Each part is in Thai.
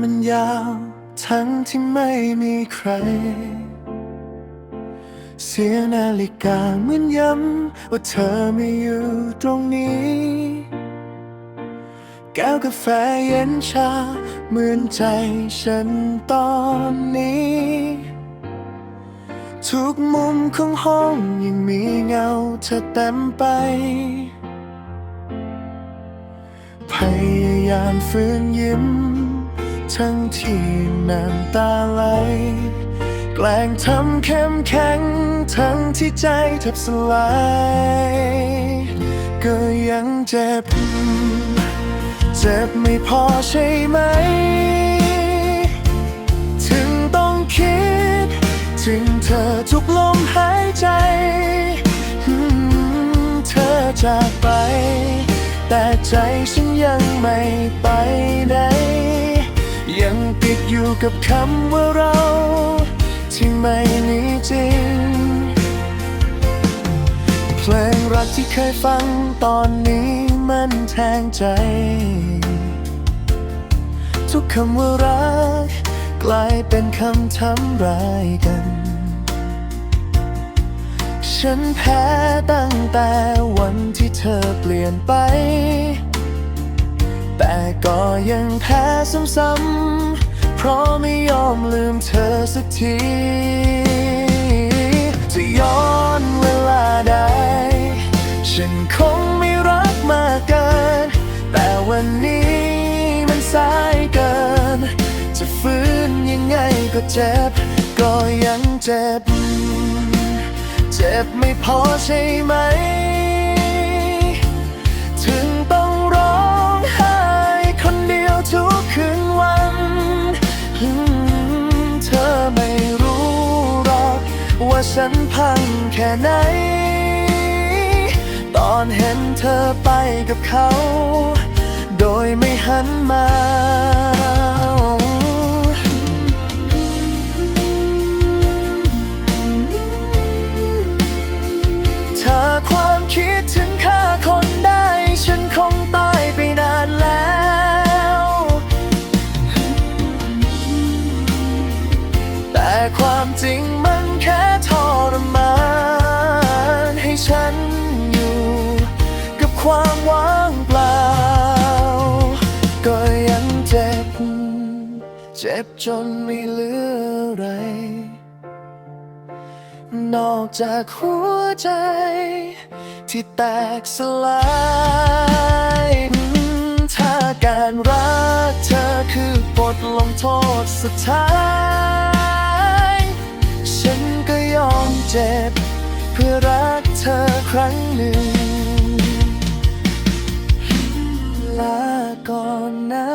มันยาว ทั้งที่ไม่มีใคร เสียนาฬิกาเหมือนย้ำว่าเธอไม่อยู่ตรงนี้ แก้วกาแฟเย็นชา เหมือนใจฉันตอนนี้ ทุกมุมของห้องยังมีเงาเธอเต็มไปพยายามฝืนยิ้ม ทั้งที่น้ำตาไหล แกล้งทำเข้มแข็ง ทั้งที่ใจแทบสลาย ก็ยังเจ็บ เจ็บไม่พอใช่ไหม ถึงต้องคิด ถึงเธอทุกลมหายใจ เธอจากไป แต่ใจฉันยังไม่ไปไหน ติดอยู่กับคำว่าเรา ที่ไม่มีจริง เพลงรักที่เคยฟังตอนนี้มันแทงใจ ทุกคำว่ารัก กลายเป็นคำทำร้ายกัน ฉันแพ้ตั้งแต่วันที่เธอเปลี่ยนไปแต่ก็ยังแพ้ซ้ำๆ ราะไม่ยอมลืมเธอสักที จะย้อนเวลาได้ฉันคงไม่รักมากเกิน แต่วันนี้มันสายเกิน จะฟื้นยังไงก็เจ็บ ก็ยังเจ็บ เจ็บไม่พอใช่ไหม ฉันพังแค่ไหน ตอนเห็นเธอไปกับเขา โดยไม่หันมาถ้า ความว่างเปล่า ก็ยังเจ็บ เจ็บจนไม่เหลืออะไร นอกจากหัวใจ ที่แตกสลายถ้าการรักเธอคือบทลงโทษสุดท้ายฉันก็ยอมเจ็บ เพื่อรักเธอครั้งหนึ่ง ก่อนนะ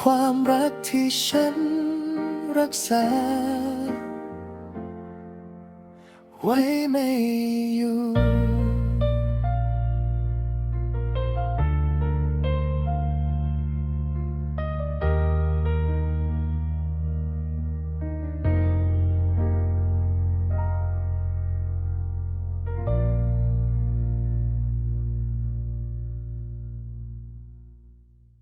ความรักที่ฉันรักษา ไว้ไม่อยู่